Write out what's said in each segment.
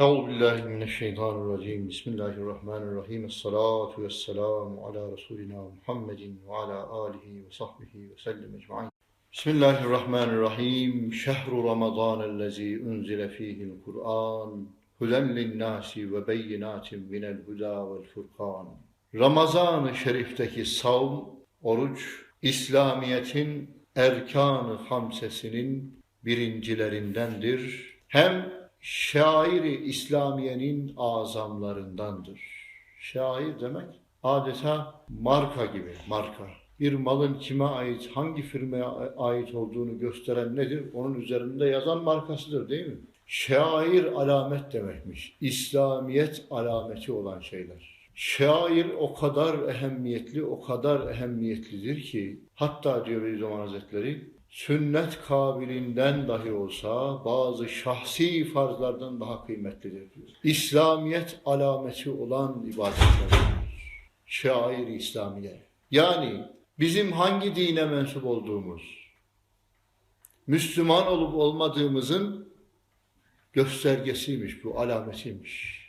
Euzu billahi mineşşeytanirracim. Bismillahirrahmanirrahim. Esselatu vesselamu ala Resulina Muhammedin ve ala alihi ve sahbihi ve sellem ecmaîn. Bismillahirrahmanirrahim. Şehru Ramazanellezî unzile fîhil Kur'an. Huden linnâsi ve beyinâtin minel huda vel furkan. Ramazan-ı Şerif'teki savm, oruç, İslamiyet'in erkan-ı hamsesinin birincilerindendir. Hem şairi İslamiye'nin azamlarındandır. Şair demek adeta marka gibi, marka. Bir malın kime ait, hangi firmaya ait olduğunu gösteren nedir? Onun üzerinde yazan markasıdır değil mi? Şair alamet demekmiş. İslamiyet alameti olan şeyler. Şair o kadar ehemmiyetli, o kadar ehemmiyetlidir ki hatta diyor Bediüzzaman Hazretleri sünnet kabilinden dahi olsa bazı şahsi farzlardan daha kıymetlidir diyor. İslamiyet alameti olan ibadetlerdir. Şair İslamiye. Yani bizim hangi dine mensup olduğumuz, Müslüman olup olmadığımızın göstergesiymiş bu, alametiymiş.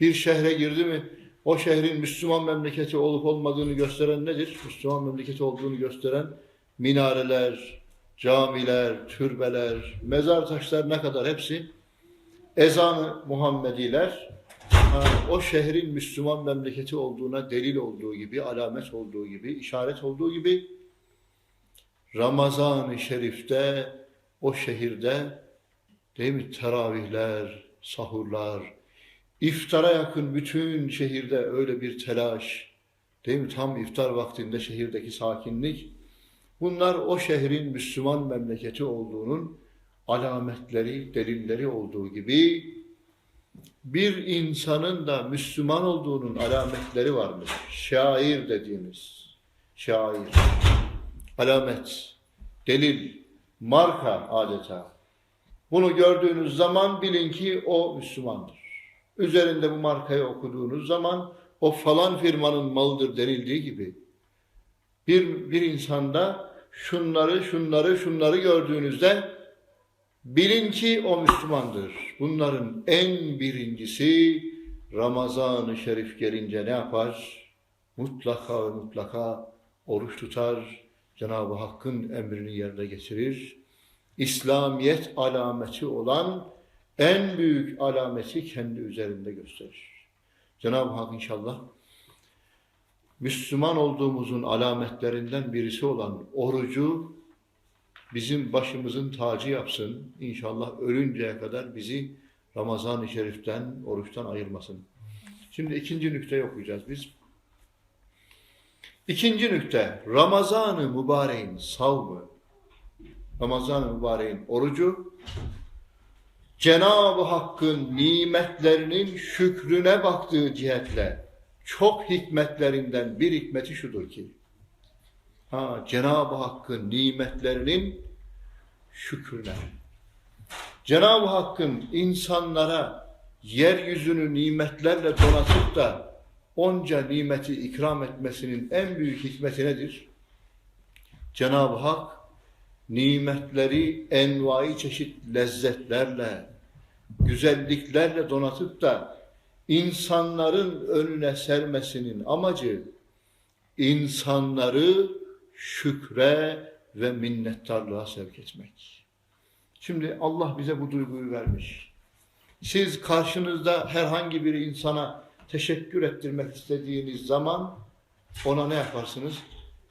Bir şehre girdi mi, o şehrin Müslüman memleketi olup olmadığını gösteren nedir? Müslüman memleketi olduğunu gösteren minareler, camiler, türbeler, mezar taşlar ne kadar hepsi ezanı Muhammediler. Ha, o şehrin Müslüman memleketi olduğuna delil olduğu gibi, alamet olduğu gibi, işaret olduğu gibi Ramazan-ı Şerif'te o şehirde değil mi teravihler, sahurlar, iftara yakın bütün şehirde öyle bir telaş, değil mi tam iftar vaktinde şehirdeki sakinlik Bunlar o şehrin Müslüman memleketi olduğunun alametleri, delilleri olduğu gibi bir insanın da Müslüman olduğunun alametleri varmış. Şair dediğimiz şair. Alamet, delil, marka adeta. Bunu gördüğünüz zaman bilin ki o Müslümandır. Üzerinde bu markayı okuduğunuz zaman o falan firmanın malıdır denildiği gibi bir, bir insanda şunları, şunları, şunları gördüğünüzde bilin ki o Müslümandır. Bunların en birincisi Ramazan-ı Şerif gelince ne yapar? Mutlaka ve mutlaka oruç tutar, Cenab-ı Hakk'ın emrini yerine getirir. İslamiyet alameti olan en büyük alameti kendi üzerinde gösterir. Cenab-ı Hak inşallah Müslüman olduğumuzun alametlerinden birisi olan orucu bizim başımızın tacı yapsın. İnşallah ölünceye kadar bizi Ramazan-ı Şerif'ten, oruçtan ayırmasın. Şimdi ikinci nükte okuyacağız biz. İkinci nükte, Ramazan-ı Mübareğin savmı, Ramazan-ı Mübareğin orucu, Cenab-ı Hakk'ın nimetlerinin şükrüne baktığı cihetle çok hikmetlerinden bir hikmeti şudur ki, ha, Cenab-ı Hakk'ın nimetlerinin şükrüne, Cenab-ı Hakk'ın insanlara yeryüzünü nimetlerle donatıp da onca nimeti ikram etmesinin en büyük hikmeti nedir? Cenab-ı Hak nimetleri envai çeşit lezzetlerle, güzelliklerle donatıp da insanların önüne sermesinin amacı insanları şükre ve minnettarlığa sevk etmek. Şimdi Allah bize bu duyguyu vermiş. Siz karşınızda herhangi bir insana teşekkür ettirmek istediğiniz zaman ona ne yaparsınız?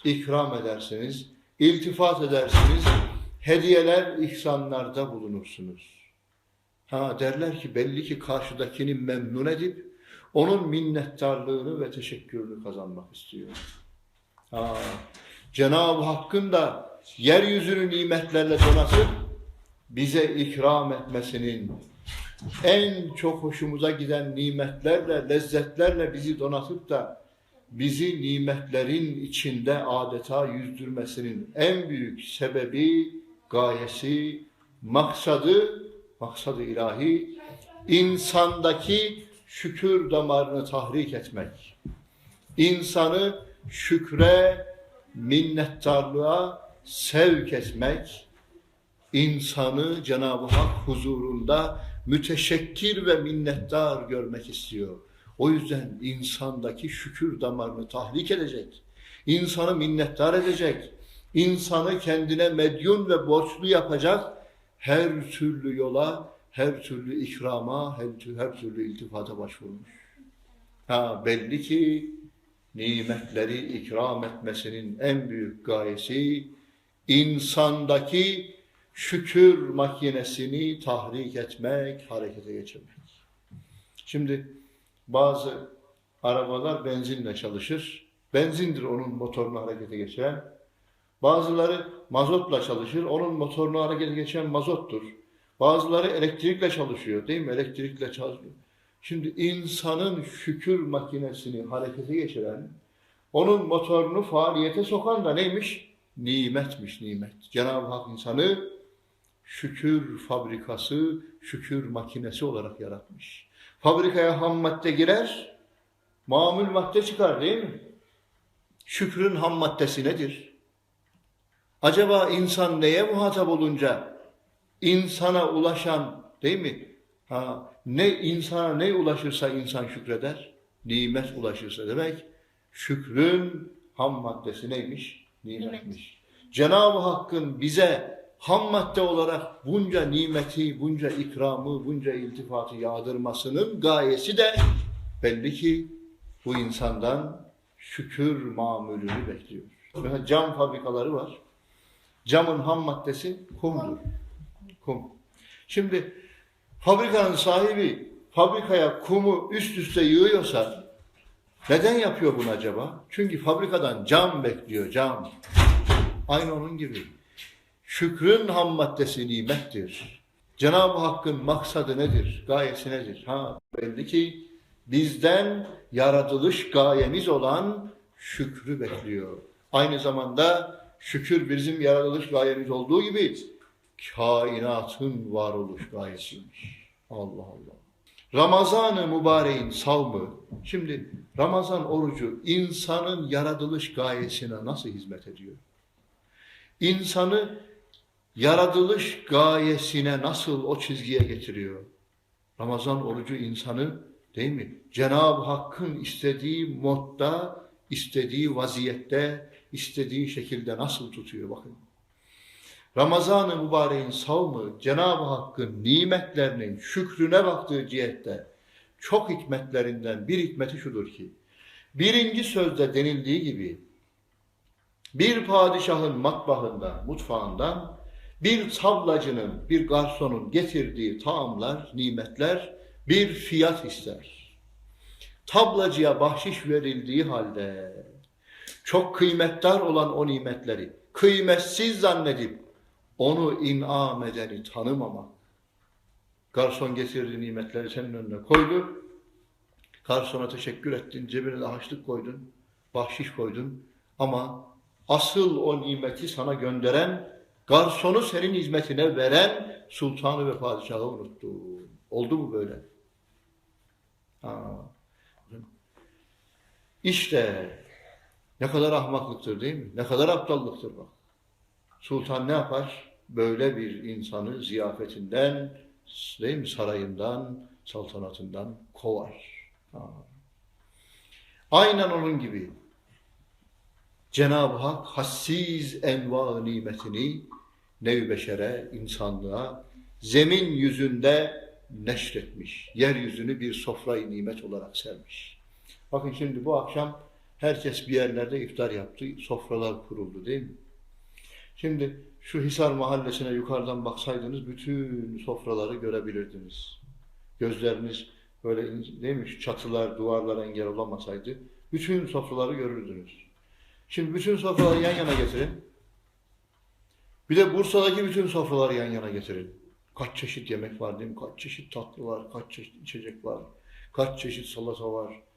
İkram edersiniz, iltifat edersiniz, hediyeler, ihsanlarda bulunursunuz. Ha derler ki belli ki karşıdakini memnun edip onun minnettarlığını ve teşekkürünü kazanmak istiyor. Ha, Cenab-ı Hakk'ın da yeryüzünü nimetlerle donatıp bize ikram etmesinin en çok hoşumuza giden nimetlerle, lezzetlerle bizi donatıp da bizi nimetlerin içinde adeta yüzdürmesinin en büyük sebebi, gayesi, maksadı maksadı ilahi insandaki şükür damarını tahrik etmek. İnsanı şükre, minnettarlığa sevk etmek, insanı Cenab-ı Hak huzurunda müteşekkir ve minnettar görmek istiyor. O yüzden insandaki şükür damarını tahrik edecek. İnsanı minnettar edecek. İnsanı kendine medyun ve borçlu yapacak her türlü yola, her türlü ikrama, her, tür- her türlü iltifata başvurmuş. Ha belli ki nimetleri ikram etmesinin en büyük gayesi insandaki şükür makinesini tahrik etmek, harekete geçirmek. Şimdi bazı arabalar benzinle çalışır. Benzindir onun motorunu harekete geçiren. Bazıları mazotla çalışır. Onun motorunu harekete geçiren mazottur. Bazıları elektrikle çalışıyor değil mi? Elektrikle çalışıyor. Şimdi insanın şükür makinesini harekete geçiren, onun motorunu faaliyete sokan da neymiş? Nimetmiş nimet. Cenab-ı Hak insanı şükür fabrikası, şükür makinesi olarak yaratmış. Fabrikaya ham madde girer, mamul madde çıkar değil mi? Şükrün ham maddesi nedir? Acaba insan neye muhatap olunca insana ulaşan değil mi? Ha, ne insana ne ulaşırsa insan şükreder, nimet ulaşırsa demek şükrün ham maddesi neymiş? Nimetmiş. Cenab-ı Hakk'ın bize ham madde olarak bunca nimeti, bunca ikramı, bunca iltifatı yağdırmasının gayesi de belli ki bu insandan şükür mamulünü bekliyor. Mesela cam fabrikaları var. Camın ham maddesi kumdur. Kum. Şimdi fabrikanın sahibi fabrikaya kumu üst üste yığıyorsa neden yapıyor bunu acaba? Çünkü fabrikadan cam bekliyor, cam. Aynı onun gibi. Şükrün ham maddesi nimettir. Cenab-ı Hakk'ın maksadı nedir? Gayesi nedir? Ha belli ki bizden yaratılış gayemiz olan şükrü bekliyor. Aynı zamanda şükür bizim yaratılış gayemiz olduğu gibi kainatın varoluş gayesiymiş. Allah Allah. Ramazan-ı mübareğin savmı, şimdi Ramazan orucu insanın yaratılış gayesine nasıl hizmet ediyor? İnsanı yaratılış gayesine nasıl o çizgiye getiriyor? Ramazan orucu insanı değil mi? Cenab-ı Hakk'ın istediği modda, istediği vaziyette, istediği şekilde nasıl tutuyor bakın. Ramazan-ı mübareğin savmı Cenab-ı Hakk'ın nimetlerinin şükrüne baktığı cihette çok hikmetlerinden bir hikmeti şudur ki birinci sözde denildiği gibi bir padişahın matbahından, mutfağından bir tablacının, bir garsonun getirdiği taamlar, nimetler bir fiyat ister. Tablacıya bahşiş verildiği halde çok kıymetdar olan o nimetleri kıymetsiz zannedip onu inam edeni tanımamak. Garson getirdiği nimetleri senin önüne koydu. Garsona teşekkür ettin, cebine de haçlık koydun, bahşiş koydun. Ama asıl o nimeti sana gönderen, garsonu senin hizmetine veren sultanı ve padişahı unuttun. Oldu mu böyle? Ha. İşte ne kadar ahmaklıktır değil mi? Ne kadar aptallıktır bak. Sultan ne yapar? Böyle bir insanı ziyafetinden, değil mi? Sarayından, saltanatından kovar. Ha. Aynen onun gibi. Cenab-ı Hak hassiz enva nimetini nev beşere, insanlığa zemin yüzünde neşretmiş. Yeryüzünü bir sofrayı nimet olarak sermiş. Bakın şimdi bu akşam herkes bir yerlerde iftar yaptı. Sofralar kuruldu değil mi? Şimdi şu Hisar mahallesine yukarıdan baksaydınız bütün sofraları görebilirdiniz. Gözleriniz böyle? Şu Çatılar, duvarlar engel olamasaydı bütün sofraları görürdünüz. Şimdi bütün sofraları yan yana getirin. Bir de Bursa'daki bütün sofraları yan yana getirin. Kaç çeşit yemek var değil mi? Kaç çeşit tatlı var, kaç çeşit içecek var, kaç çeşit salata var.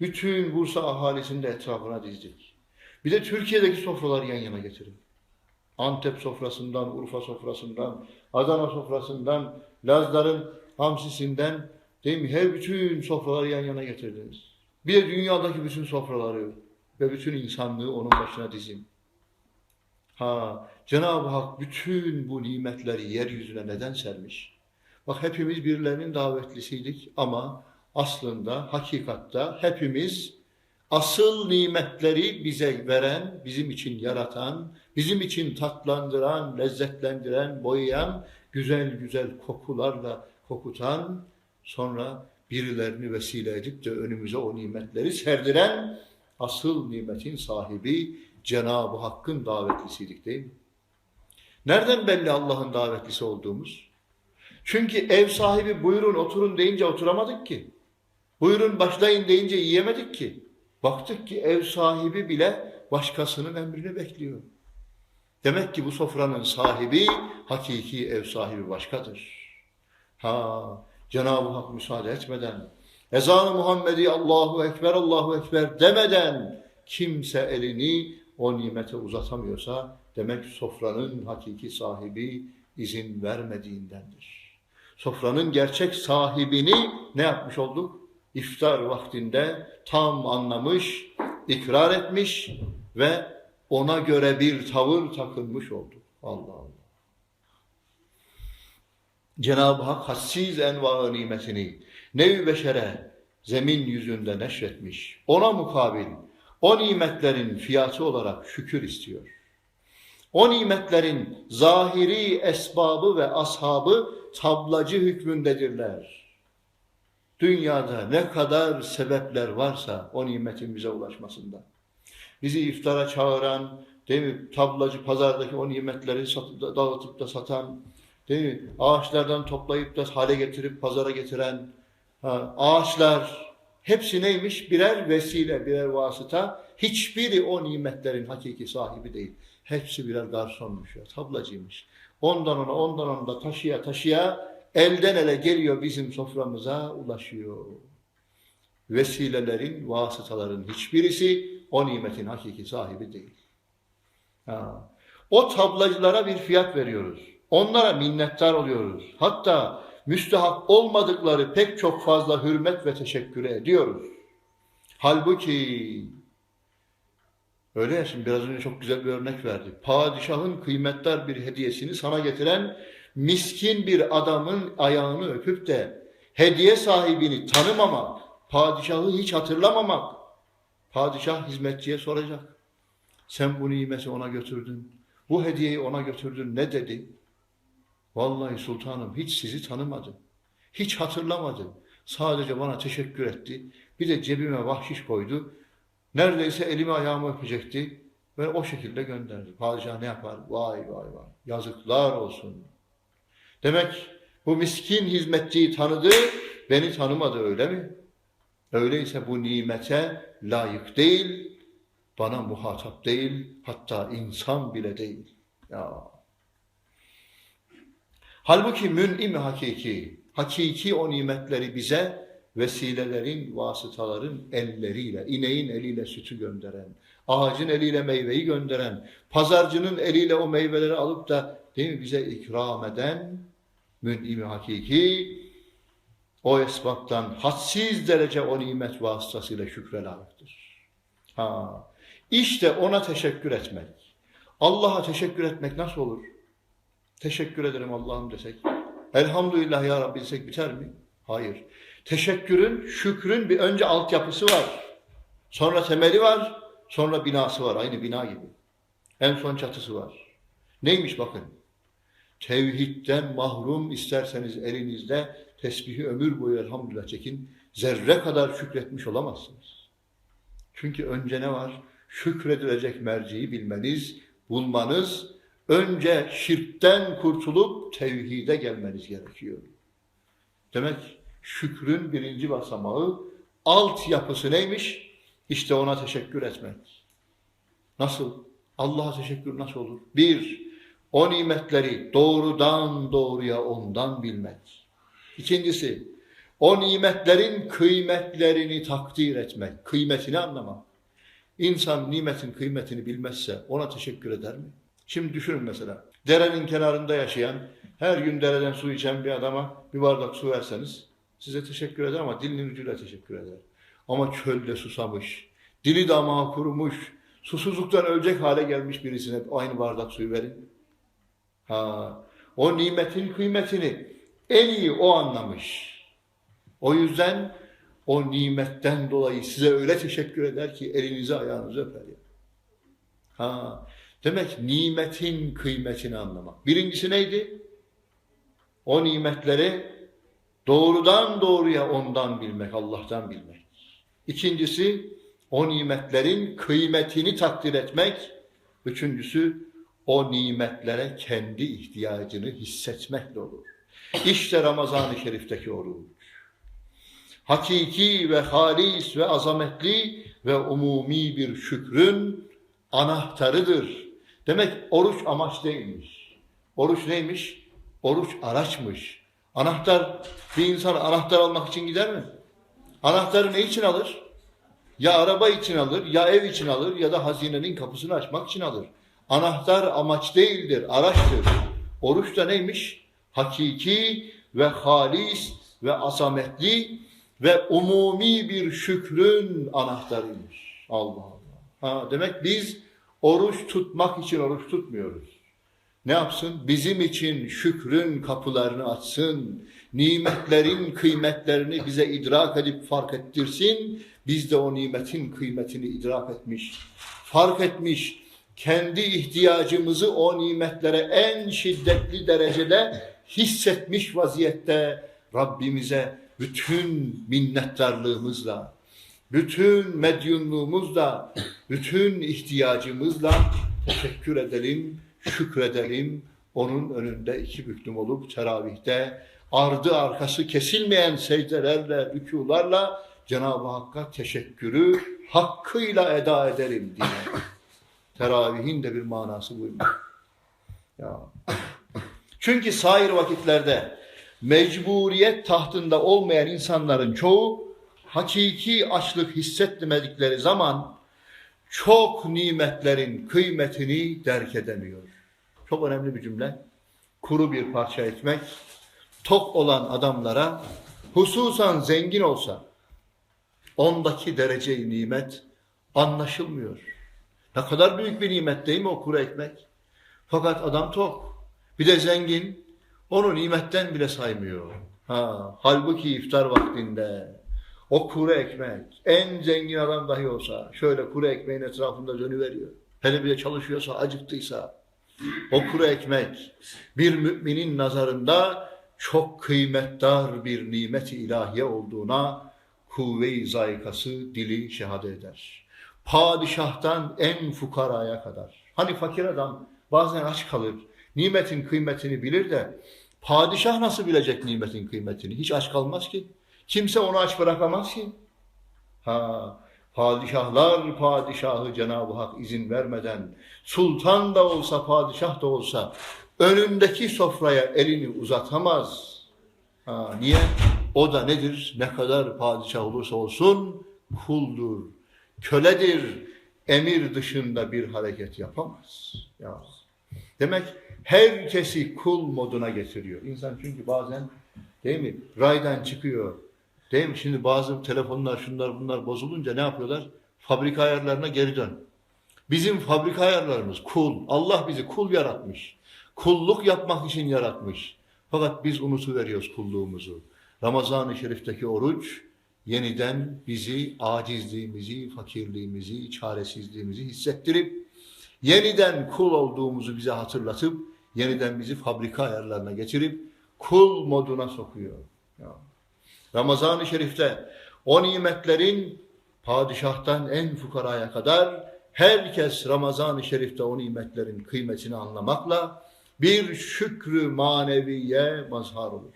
Bütün Bursa ahalisini de etrafına dizdik. Bir de Türkiye'deki sofraları yan yana getirin. Antep sofrasından, Urfa sofrasından, Adana sofrasından, Lazların hamsisinden, değil mi? Her bütün sofraları yan yana getirdiniz. Bir de dünyadaki bütün sofraları ve bütün insanlığı onun başına dizin. Ha, Cenab-ı Hak bütün bu nimetleri yeryüzüne neden sermiş? Bak hepimiz birilerinin davetlisiydik ama aslında hakikatta hepimiz asıl nimetleri bize veren, bizim için yaratan, bizim için tatlandıran, lezzetlendiren, boyayan, güzel güzel kokularla kokutan, sonra birilerini vesile edip de önümüze o nimetleri serdiren asıl nimetin sahibi Cenab-ı Hakk'ın davetlisiydik değil mi? Nereden belli Allah'ın davetlisi olduğumuz? Çünkü ev sahibi buyurun oturun deyince oturamadık ki. Buyurun başlayın deyince yiyemedik ki. Baktık ki ev sahibi bile başkasının emrini bekliyor. Demek ki bu sofranın sahibi, hakiki ev sahibi başkadır. Ha, Cenab-ı Hak müsaade etmeden, ezan-ı Muhammedi Allahu Ekber, Allahu Ekber demeden kimse elini o nimete uzatamıyorsa demek sofranın hakiki sahibi izin vermediğindendir. Sofranın gerçek sahibini ne yapmış olduk? İftar vaktinde tam anlamış, ikrar etmiş ve ona göre bir tavır takılmış oldu. Allah Allah. Cenab-ı Hak hassiz enva nimetini nevi beşere zemin yüzünde neşretmiş. Ona mukabil o nimetlerin fiyatı olarak şükür istiyor. O nimetlerin zahiri esbabı ve ashabı tablacı hükmündedirler. Dünyada ne kadar sebepler varsa o nimetin bize ulaşmasında. Bizi iftara çağıran, değil mi? Tablacı pazardaki o nimetleri satıp da, dağıtıp da satan, değil mi? Ağaçlardan toplayıp da hale getirip pazara getiren, ha, ağaçlar hepsi neymiş? Birer vesile, birer vasıta. Hiçbiri o nimetlerin hakiki sahibi değil. Hepsi birer garsonmuş ya, tablacıymış. Ondan ona, ondan ona taşıya taşıya elden ele geliyor bizim soframıza ulaşıyor. Vesilelerin, vasıtaların hiçbirisi o nimetin hakiki sahibi değil. Ha. O tablacılara bir fiyat veriyoruz. Onlara minnettar oluyoruz. Hatta müstehak olmadıkları pek çok fazla hürmet ve teşekkür ediyoruz. Halbuki öyle ya şimdi biraz önce çok güzel bir örnek verdi. Padişahın kıymetli bir hediyesini sana getiren miskin bir adamın ayağını öpüp de hediye sahibini tanımamak, padişahı hiç hatırlamamak, padişah hizmetçiye soracak. Sen bu nimeti ona götürdün, bu hediyeyi ona götürdün ne dedi? Vallahi sultanım hiç sizi tanımadı, hiç hatırlamadı. Sadece bana teşekkür etti. Bir de cebime bahşiş koydu. Neredeyse elimi ayağımı öpecekti. Ve o şekilde gönderdi. Padişah ne yapar? Vay vay vay. Yazıklar olsun. Demek bu miskin hizmetçiyi tanıdı, beni tanımadı öyle mi? Öyleyse bu nimete layık değil, bana muhatap değil, hatta insan bile değil. Ya. Halbuki mün'im hakiki, hakiki o nimetleri bize vesilelerin, vasıtaların elleriyle, ineğin eliyle sütü gönderen, ağacın eliyle meyveyi gönderen, pazarcının eliyle o meyveleri alıp da değil mi, bize ikram eden mün'im hakiki o esbaptan hadsiz derece o nimet vasıtasıyla şükre layıktır. Ha, işte ona teşekkür etmek. Allah'a teşekkür etmek nasıl olur? Teşekkür ederim Allah'ım desek. Elhamdülillah ya Rabbi desek biter mi? Hayır. Teşekkürün, şükrün bir önce altyapısı var. Sonra temeli var. Sonra binası var. Aynı bina gibi. En son çatısı var. Neymiş bakın. Tevhidden mahrum isterseniz elinizde tesbihi ömür boyu elhamdülillah çekin. Zerre kadar şükretmiş olamazsınız. Çünkü önce ne var? Şükredilecek merciyi bilmeniz, bulmanız, önce şirkten kurtulup tevhide gelmeniz gerekiyor. Demek şükrün birinci basamağı, altyapısı neymiş? İşte ona teşekkür etmek. Nasıl? Allah'a teşekkür nasıl olur? Bir, o nimetleri doğrudan doğruya ondan bilmek. İkincisi, o nimetlerin kıymetlerini takdir etmek, kıymetini anlamak. İnsan nimetin kıymetini bilmezse ona teşekkür eder mi? Şimdi düşünün mesela, derenin kenarında yaşayan, her gün dereden su içen bir adama bir bardak su verseniz, size teşekkür eder ama dilinin ucuyla teşekkür eder. Ama çölde susamış, dili damağı kurumuş, susuzluktan ölecek hale gelmiş birisine aynı bardak suyu verin. Ha, o nimetin kıymetini en iyi o anlamış. O yüzden o nimetten dolayı size öyle teşekkür eder ki elinizi ayağınızı öper. Ha, demek nimetin kıymetini anlamak. Birincisi neydi? O nimetleri doğrudan doğruya ondan bilmek, Allah'tan bilmek. İkincisi o nimetlerin kıymetini takdir etmek. Üçüncüsü o nimetlere kendi ihtiyacını hissetmekle olur. İşte Ramazan-ı Şerif'teki oruç. Hakiki ve halis ve azametli ve umumi bir şükrün anahtarıdır. Demek oruç amaç değilmiş. Oruç neymiş? Oruç araçmış. Anahtar, bir insan anahtar almak için gider mi? Anahtarı ne için alır? Ya araba için alır, ya ev için alır ya da hazinenin kapısını açmak için alır. Anahtar amaç değildir, araçtır. Oruç da neymiş? Hakiki ve halis ve asametli ve umumi bir şükrün anahtarıymış. Allah Allah. Ha, demek biz oruç tutmak için oruç tutmuyoruz. Ne yapsın? Bizim için şükrün kapılarını açsın. Nimetlerin kıymetlerini bize idrak edip fark ettirsin. Biz de o nimetin kıymetini idrak etmiş, fark etmiş, kendi ihtiyacımızı o nimetlere en şiddetli derecede hissetmiş vaziyette Rabbimize bütün minnettarlığımızla, bütün medyunluğumuzla, bütün ihtiyacımızla teşekkür edelim, şükredelim. Onun önünde iki büklüm olup teravihte ardı arkası kesilmeyen secdelerle, rükularla Cenab-ı Hakk'a teşekkürü hakkıyla eda edelim diye. Teravihin de bir manası buymuş. Ya. Çünkü sair vakitlerde mecburiyet tahtında olmayan insanların çoğu hakiki açlık hissetmedikleri zaman çok nimetlerin kıymetini derk edemiyor. Çok önemli bir cümle. Kuru bir parça ekmek tok olan adamlara hususan zengin olsa ondaki derece nimet anlaşılmıyor. Ne kadar büyük bir nimet değil mi o kuru ekmek? Fakat adam tok. Bir de zengin. Onu nimetten bile saymıyor. Ha, halbuki iftar vaktinde o kuru ekmek en zengin adam dahi olsa şöyle kuru ekmeğin etrafında dönüveriyor. Hele bir de çalışıyorsa, acıktıysa o kuru ekmek bir müminin nazarında çok kıymetdar bir nimet-i ilahiye olduğuna kuvve-i zayikası dili şehadet eder. Padişahtan en fukaraya kadar. Hani fakir adam bazen aç kalır, nimetin kıymetini bilir de padişah nasıl bilecek nimetin kıymetini? Hiç aç kalmaz ki. Kimse onu aç bırakamaz ki. Ha, padişahlar padişahı Cenab-ı Hak izin vermeden, sultan da olsa padişah da olsa önündeki sofraya elini uzatamaz. Ha, niye? O da nedir? Ne kadar padişah olursa olsun kuldur, köledir. Emir dışında bir hareket yapamaz. Ya. Demek herkesi kul moduna getiriyor. İnsan çünkü bazen değil mi? Raydan çıkıyor. Değil mi? Şimdi bazı telefonlar şunlar bunlar bozulunca ne yapıyorlar? Fabrika ayarlarına geri dön. Bizim fabrika ayarlarımız kul. Allah bizi kul yaratmış. Kulluk yapmak için yaratmış. Fakat biz unutuveriyoruz kulluğumuzu. Ramazan-ı Şerif'teki oruç yeniden bizi acizliğimizi, fakirliğimizi, çaresizliğimizi hissettirip yeniden kul olduğumuzu bize hatırlatıp yeniden bizi fabrika ayarlarına getirip kul moduna sokuyor. Ramazan-ı Şerif'te o nimetlerin padişahtan en fukaraya kadar herkes Ramazan-ı Şerif'te o nimetlerin kıymetini anlamakla bir şükrü maneviye mazhar olur.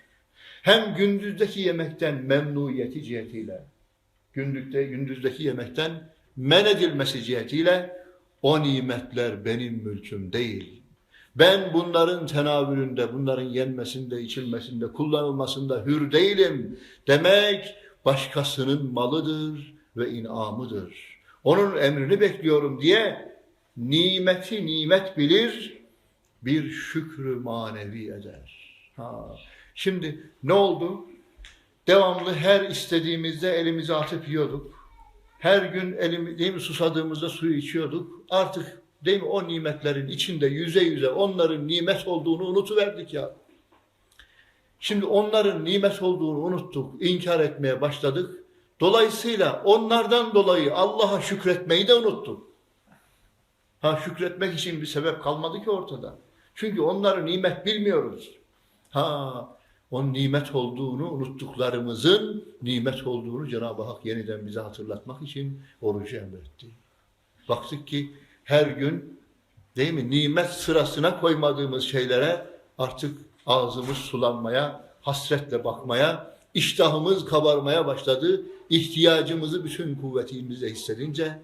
Hem gündüzdeki yemekten memnuniyeti cihetiyle, gündüzde, gündüzdeki yemekten men edilmesi cihetiyle o nimetler benim mülküm değil. Ben bunların tenavülünde, bunların yenmesinde, içilmesinde, kullanılmasında hür değilim demek başkasının malıdır ve inamıdır. Onun emrini bekliyorum diye nimeti nimet bilir, bir şükrü manevi eder. Ha. Şimdi ne oldu? Devamlı her istediğimizde elimizi atıp yiyorduk. Her gün elimi, değil mi, susadığımızda suyu içiyorduk. Artık değil mi o nimetlerin içinde yüze yüze onların nimet olduğunu unutuverdik ya. Şimdi onların nimet olduğunu unuttuk, inkar etmeye başladık. Dolayısıyla onlardan dolayı Allah'a şükretmeyi de unuttuk. Ha şükretmek için bir sebep kalmadı ki ortada. Çünkü onları nimet bilmiyoruz. Ha o nimet olduğunu unuttuklarımızın nimet olduğunu Cenab-ı Hak yeniden bize hatırlatmak için orucu emretti. Baktık ki her gün değil mi nimet sırasına koymadığımız şeylere artık ağzımız sulanmaya, hasretle bakmaya, iştahımız kabarmaya başladı. İhtiyacımızı bütün kuvvetimizle hissedince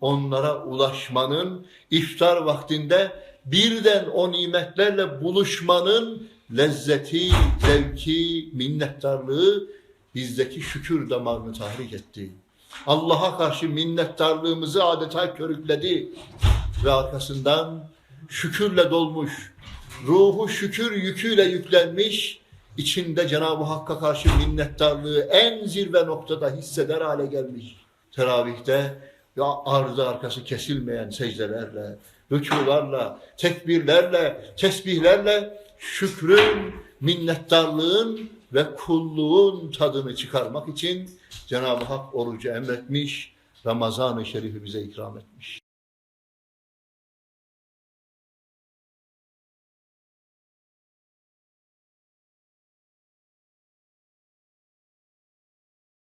onlara ulaşmanın iftar vaktinde birden o nimetlerle buluşmanın lezzeti, zevki, minnettarlığı bizdeki şükür damarını tahrik etti. Allah'a karşı minnettarlığımızı adeta körükledi ve arkasından şükürle dolmuş, ruhu şükür yüküyle yüklenmiş, içinde Cenab-ı Hakk'a karşı minnettarlığı en zirve noktada hisseder hale gelmiş. Teravihte ya ardı arkası kesilmeyen secdelerle, rükularla, tekbirlerle, tesbihlerle şükrün, minnettarlığın ve kulluğun tadını çıkarmak için Cenab-ı Hak orucu emretmiş, Ramazan-ı Şerif'i bize ikram etmiş.